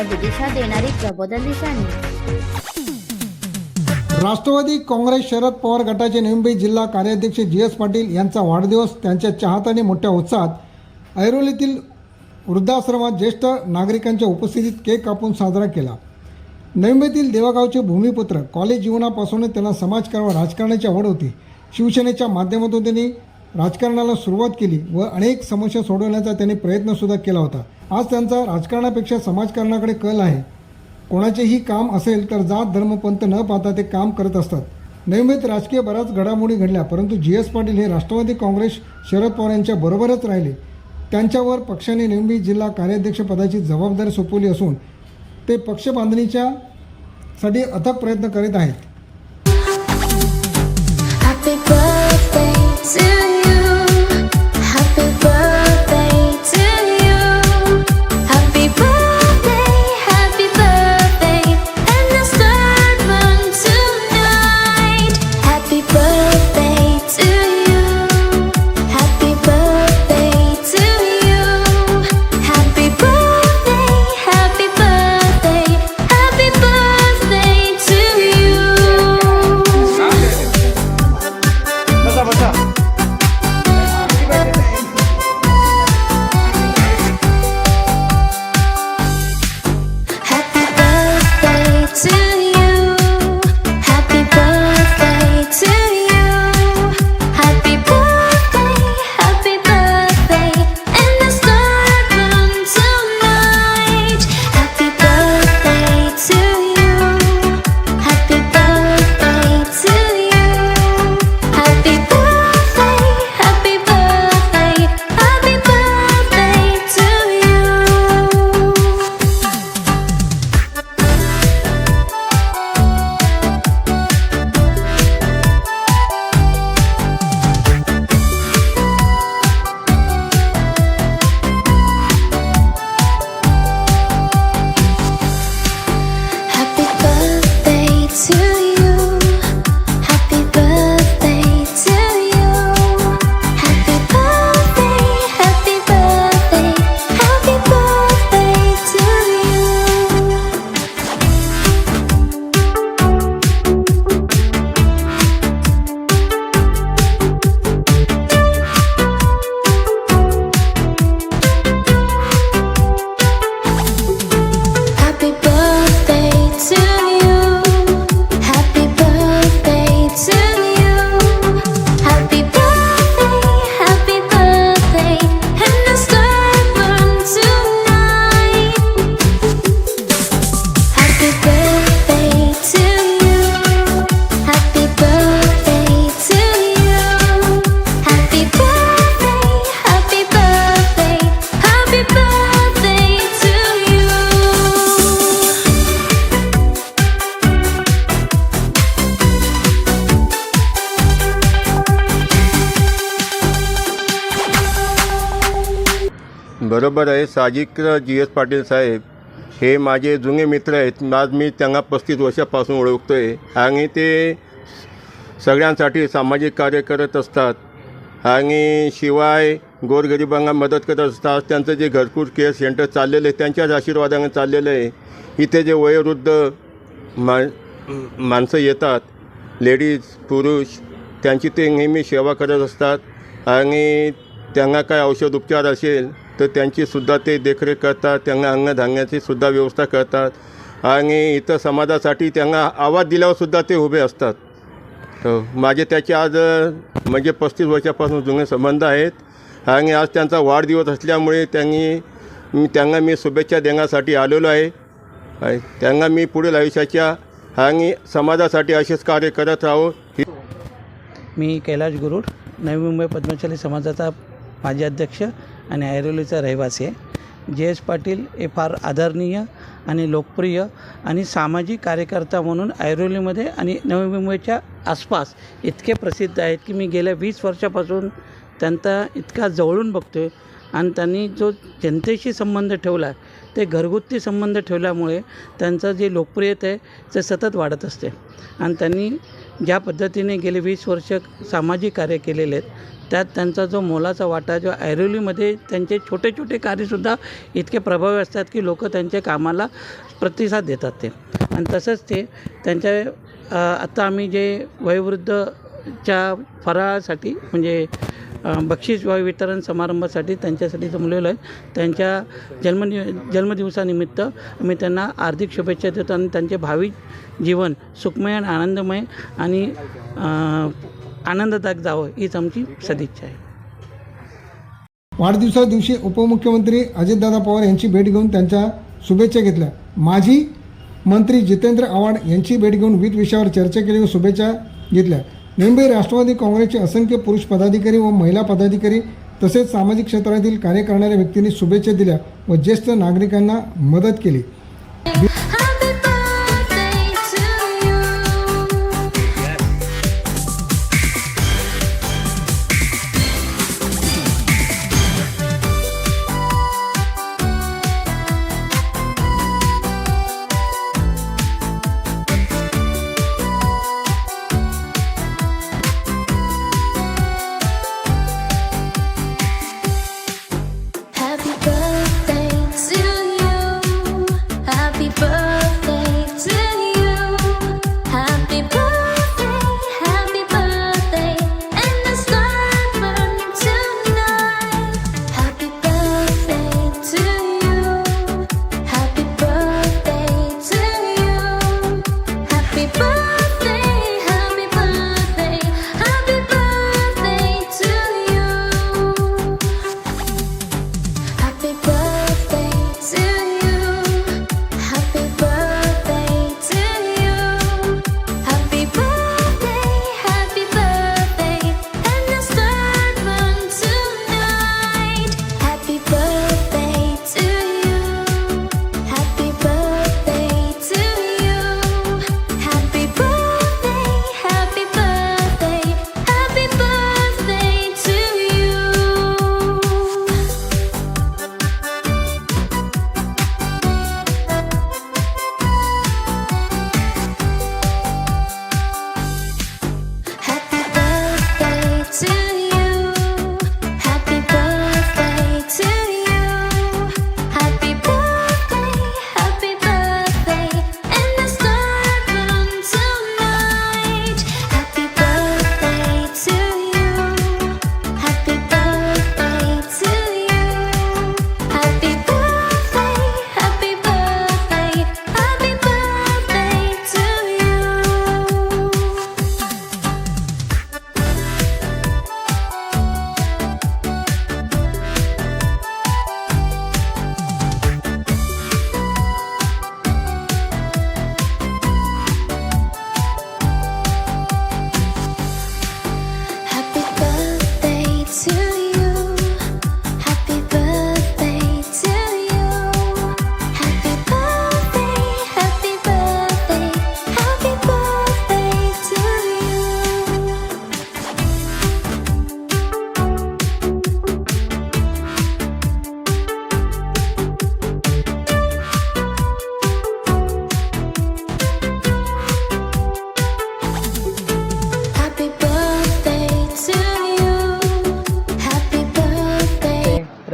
नवी दिशा देणारी प्रबोधन दिशाणी राष्ट्रवादी काँग्रेस शरद पवार गटाचे मुंबई जिल्हा कार्याध्यक्ष जी एस पाटील यांचा वाढदिवस त्यांच्या चाहत्याने मोठ्या उत्साहात ऐरोलीतील वृद्धाश्रमात ज्येष्ठ नागरिकांच्या उपस्थितीत केक कापून साजरा केला. नविंबईतील देवागावचे भूमिपुत्र कॉलेज जीवनापासूनच त्यांना समाजकारण व राजकारणाची आवड होती. शिवसेनेच्या माध्यमातून त्यांनी राजकारणाला सुरुवात केली व अनेक समस्या सोडवण्याचा त्यांनी प्रयत्नसुद्धा केला होता. आज त्यांचा राजकारणापेक्षा समाजकारणाकडे कल आहे. कोणाचेही काम असेल तर जात धर्मपंथ न पाहता ते काम करत असतात. नियमित राजकीय बऱ्याच घडामोडी घडल्या परंतु जी एस पाटील हे राष्ट्रवादी काँग्रेस शरद पवार यांच्या बरोबरच राहिले. त्यांच्यावर पक्षाने नेहमी जिल्हा कार्याध्यक्षपदाची जबाबदारी सोपवली असून ते पक्ष बांधणीच्या साठी अथक प्रयत्न करीत आहेत. Happy birthday to you. Happy birthday. बरोबर आहे साहजिक जी एस पाटील साहेब हे माझे जुने मित्र आहेत. आज मी त्यांना पस्तीस वर्षापासून ओळखतो आहे आणि ते सगळ्यांसाठी सामाजिक कार्य करत असतात आणि शिवाय गोरगरिबांना मदत करत असतात. त्यांचं जे घरकुल केअर सेंटर चाललेलं आहे त्यांच्याच आशीर्वादाने चाललेलं आहे. इथे जे वयोवृद्ध मा माणसं येतात लेडीज पुरुष त्यांची ते नेहमी सेवा करत असतात आणि त्यांना काय औषध उपचार असेल तर त्यांचीसुद्धा ते देखरेख करतात त्यांना अन्नधान्याची सुद्धा व्यवस्था करतात आणि इतर समाजासाठी त्यांना आवाज दिल्यावरसुद्धा ते उभे असतात. तर माझे त्याचे आज म्हणजे पस्तीस वर्षापासून जुने संबंध आहेत आणि आज त्यांचा वाढदिवस असल्यामुळे त्यांनी त्यांना मी शुभेच्छा देण्यासाठी आलेलो आहे. आहे. त्यांना मी पुढील आयुष्याच्या आणि समाजासाठी असेच कार्य करत राहो. ही मी कैलाश गुरुड नवी मुंबई पद्मशाली समाजाचा माजी अध्यक्ष. आणि ऐरोलीचा रहिवासी आहे. जे एस पाटील हे फार आदरणीय आणि लोकप्रिय आणि सामाजिक कार्यकर्ता म्हणून ऐरोलीमध्ये आणि नवी मुंबईच्या आसपास इतके प्रसिद्ध आहेत की मी गेल्या वीस वर्षापासून त्यांचा इतका जवळून बघतो आहे आणि त्यांनी जो जनतेशी संबंध ठेवला आहे ते घरगुती संबंध ठेवल्यामुळे त्यांचं जे लोकप्रियता आहे ते सतत वाढत असते. आणि त्यांनी ज्या पद्धतीने गेले वीस वर्ष सामाजिक कार्य केलेले आहेत त्यात त्यांचा जो मोलाचा वाटा जो ऐरोलीमध्ये त्यांचे छोटे छोटे कार्यसुद्धा इतके प्रभावी असतात की लोक त्यांच्या कामाला प्रतिसाद देतात ते. आणि तसंच ते त्यांच्या आत्ता आम्ही जे वयोवृद्धच्या फराळासाठी म्हणजे बक्षीस व वितरण समारंभासाठी त्यांच्यासाठी जमलेलो आहे. त्यांच्या जन्मदि जन्मदिवसानिमित्त आम्ही त्यांना हार्दिक शुभेच्छा देतो आणि त्यांचे भावी जीवन सुखमय आणि आनंदमय आणि आनंददायक जावं हीच आमची सदिच्छा आहे. वाढदिवसा दिवशी उपमुख्यमंत्री अजितदादा पवार यांची भेट घेऊन त्यांच्या शुभेच्छा घेतल्या. माजी मंत्री जितेंद्र आव्हाड यांची भेट घेऊन विविध विषयावर चर्चा केली व शुभेच्छा घेतल्या. मुंबई राष्ट्रवादी काँग्रेसचे असंख्य पुरुष पदाधिकारी व महिला पदाधिकारी तसेच सामाजिक क्षेत्रातील कार्य करणाऱ्या व्यक्तींनी शुभेच्छा दिल्या व ज्येष्ठ नागरिकांना मदत केली.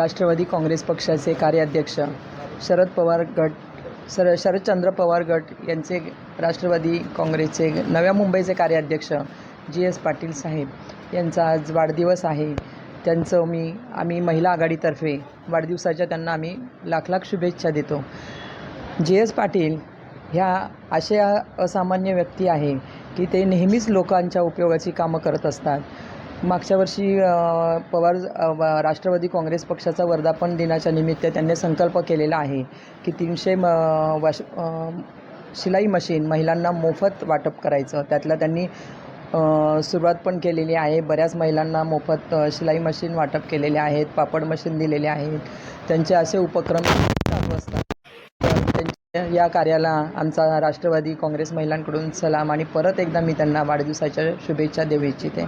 राष्ट्रवादी काँग्रेस पक्षाचे कार्याध्यक्ष शरद पवार गट सर शरदचंद्र पवार गट यांचे राष्ट्रवादी काँग्रेसचे नव्या मुंबईचे कार्याध्यक्ष जी एस पाटील साहेब यांचा आज वाढदिवस आहे. त्यांचं मी आम्ही महिला आघाडीतर्फे वाढदिवसाच्या त्यांना आम्ही लाख लाख शुभेच्छा देतो. जी एस पाटील ह्या अशा असामान्य व्यक्ती आहे की ते नेहमीच लोकांच्या उपयोगाची कामं करत असतात. मागच्या वर्षी पवार व- राष्ट्रवादी काँग्रेस पक्षाचा वर्धापन दिनाच्या निमित्त त्यांनी संकल्प केलेला आहे की तीनशे म वाश शिलाई मशीन महिलांना मोफत वाटप करायचं. त्यातलं त्यांनी सुरुवात पण केलेली आहे. बऱ्याच महिलांना मोफत शिलाई मशीन वाटप केलेले आहेत पापड मशीन दिलेले आहेत. त्यांचे असे उपक्रम चालू असतात. त्यांच्या या कार्याला आमचा राष्ट्रवादी काँग्रेस महिलांकडून सलाम आणि परत एकदा मी त्यांना वाढदिवसाच्या शुभेच्छा देऊ इच्छिते.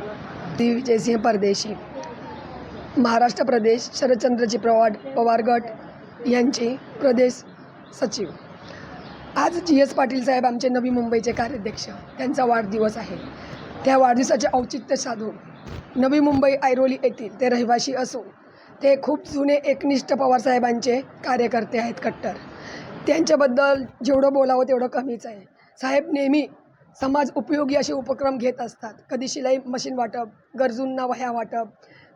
ती विजयसिंह परदेशी. महाराष्ट्र प्रदेश शरदचंद्रजी पवार पवार गट यांचे प्रदेश सचिव. आज जी एस पाटील साहेब आमचे नवी मुंबईचे कार्याध्यक्ष. त्यांचा वाढदिवस आहे. त्या वाढदिवसाचे औचित्य साधून नवी मुंबई ऐरोली येथील ते रहिवासी असून ते खूप जुने एकनिष्ठ पवारसाहेबांचे कार्यकर्ते आहेत कट्टर. त्यांच्याबद्दल जेवढं बोलावं तेवढं कमीच आहे. साहेब नेहमी समाज उपयोगी असे उपक्रम घेत असतात. कधी शिलाई मशीन वाटप गरजूंना वह्या वाटप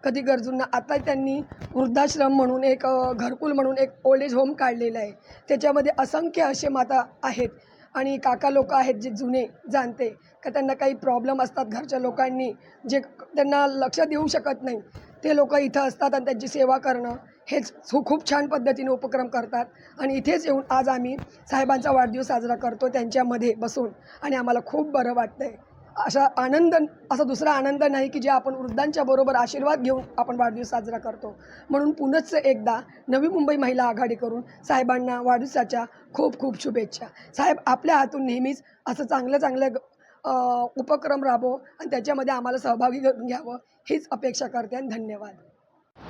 कधी गरजूंना आता त्यांनी वृद्धाश्रम म्हणून एक घरकुल म्हणून एक ओल्ड एज होम काढलेलं आहे. त्याच्यामध्ये असंख्य असे माता आहेत आणि काका लोक आहेत जे जुने जाणते. का त्यांना काही प्रॉब्लेम असतात घरच्या लोकांनी जे त्यांना लक्ष देऊ शकत नाही. ते लोक इथं असतात आणि त्यांची सेवा करणं हेच खूप छान पद्धतीने उपक्रम करतात. आणि इथेच येऊन आज आम्ही साहेबांचा वाढदिवस साजरा करतो त्यांच्यामध्ये बसून. आणि आम्हाला खूप बरं वाटतं आहे असा आनंद असा दुसरा आनंद नाही की जे आपण वृद्धांच्या बरोबर आशीर्वाद घेऊन आपण वाढदिवस साजरा करतो. म्हणून पुनश्च एकदा नवी मुंबई महिला आघाडी करून साहेबांना वाढदिवसाच्या खूप खूप शुभेच्छा. साहेब आपल्या हातून नेहमीच असं चांगलं चांगलं उपक्रम राबो आणि त्याच्यामध्ये आम्हाला सहभागी करून घ्यावं हीच अपेक्षा करते आणि धन्यवाद.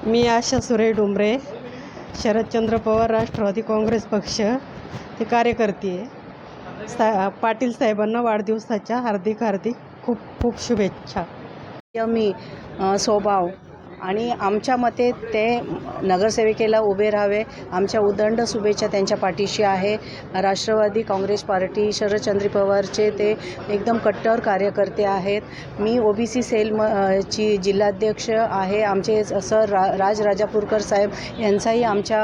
मी आशा सुरे डुंबरे शरदचंद्र पवार राष्ट्रवादी काँग्रेस पक्ष ते कार्यकर्ती. आहे सा पाटील साहेबांना वाढदिवसाच्या हार्दिक हार्दिक खूप खूप शुभेच्छा. यमी अ, स्वभाव आणि आमच्या मते ते नगरसेविकेला उभे राहावे. आमच्या उदंड शुभेच्छा त्यांच्या पाठीशी आहे. राष्ट्रवादी काँग्रेस पार्टी शरदचंद्र पवारचे ते एकदम कट्टर कार्यकर्ते आहेत. मी ओ बी सी सेल म ची जिल्हाध्यक्ष आहे. आमचे सर रा राज राजापूरकर साहेब यांचाही आमच्या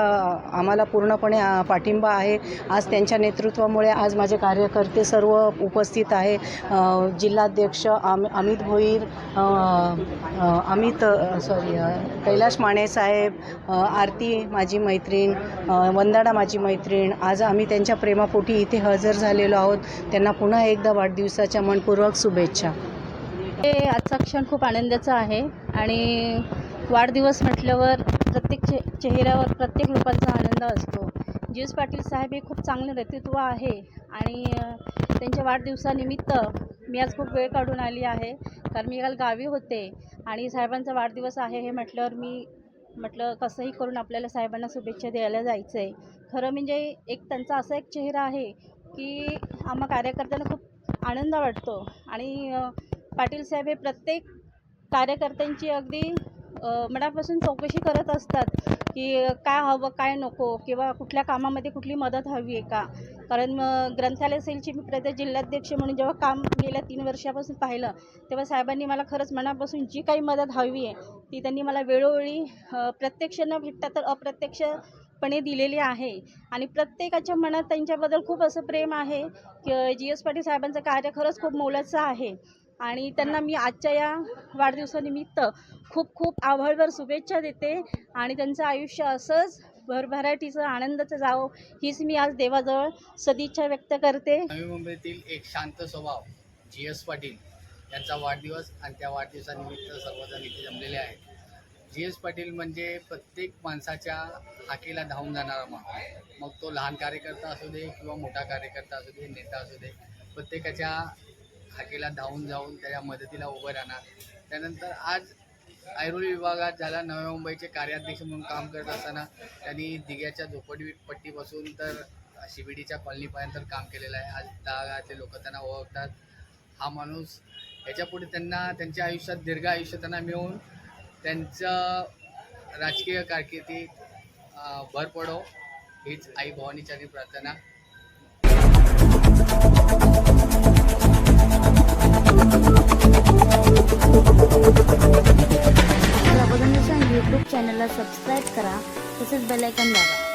आम्हाला पूर्णपणे पाठिंबा आहे. आज त्यांच्या नेतृत्वामुळे आज माझे कार्यकर्ते सर्व उपस्थित आहे. जिल्हाध्यक्ष आम अमित भोईर अमित सॉरी कैलाश माने साहेब आरती माझी मैत्रीण वंदाडा वंदना माझी मैत्रीण आज आम्ही त्यांच्या प्रेमापोटी इथे हजर झालेलो आहोत. त्यांना पुन्हा एकदा वाढदिवसाच्या मनपूर्वक शुभेच्छा. हे आजचा क्षण खूप आनंदाचा आहे आणि वाढदिवस म्हटल्यावर प्रत्येक चे चेहऱ्यावर प्रत्येक लोकांचा आनंद असतो. जी एस पाटील साहेब हे खूप चांगलं नेतृत्व आहे आणि त्यांच्या वाढदिवसानिमित्त मी आज खूप वेळ काढून आली आहे कारण मी काल गावी होते आणि साहेबांचा वाढदिवस आहे हे म्हटल्यावर मी म्हटलं कसंही करून आपल्याला साहेबांना शुभेच्छा द्यायला जायचं आहे खरं म्हणजे एक त्यांचा असा एक चेहरा आहे की आम्हा कार्यकर्त्यांना खूप आनंद वाटतो. आणि पाटील साहेब हे प्रत्येक कार्यकर्त्यांची अगदी मनापासून चौकशी करत असतात. की काय हवं काय नको किंवा कुठल्या कामामध्ये कुठली मदत हवी आहे का? कारण ग्रंथालय सेलची मी प्रदेश जिल्हाध्यक्ष म्हणून जेव्हा काम गेल्या तीन वर्षापासून पाहिलं तेव्हा साहेबांनी मला खरंच मनापासून जी काही मदत हवी आहे ती त्यांनी मला वेळोवेळी प्रत्यक्ष न भेटता तर अप्रत्यक्षपणे दिलेली आहे. आणि प्रत्येकाच्या मनात त्यांच्याबद्दल खूप असं प्रेम आहे. की जी एस पाटील साहेबांचं कार्य खरंच खूप मोलाचं आहे. आणि त्यांना मी आजच्या या वाढदिवसानिमित्त खूप खूप आभाळभर शुभेच्छा देते. आणि त्यांचं आयुष्य असंच भरभराटीचं आनंदाचं जावं हीच मी आज देवाजवळ सदिच्छा व्यक्त करते. नवी मुंबईतील एक शांत स्वभाव जी एस पाटील यांचा वाढदिवस आणि त्या वाढदिवसानिमित्त सर्वजण इथे जमलेले आहेत. जी एस पाटील म्हणजे प्रत्येक माणसाच्या हाकेला धावून जाणारा माणूस मग तो लहान कार्यकर्ता असू दे किंवा मोठा कार्यकर्ता असू दे नेता असू दे प्रत्येकाच्या खाकेला धावून जाऊन त्याच्या मदतीला उभं राहणार. त्यानंतर आज ऐरोली विभागात झाला नव्या मुंबईचे कार्याध्यक्ष म्हणून काम करत असताना त्यांनी दिघ्याच्या झोपडपट्टीपासून तर शिबिडीच्या कॉलनीपर्यंत काम केलेलं आहे. आज तळागाळातले लोक त्यांना ओळखतात. हा माणूस याच्यापुढे त्यांना त्यांच्या आयुष्यात दीर्घ आयुष्य त्यांना मिळून त्यांचं राजकीय कारकिर्दीत भर पडो हीच आई भवानीच्या प्रार्थना. प्रबोधन यूट्यूब चॅनलला सबस्क्राईब करा तसेच बेलायकन दाबा.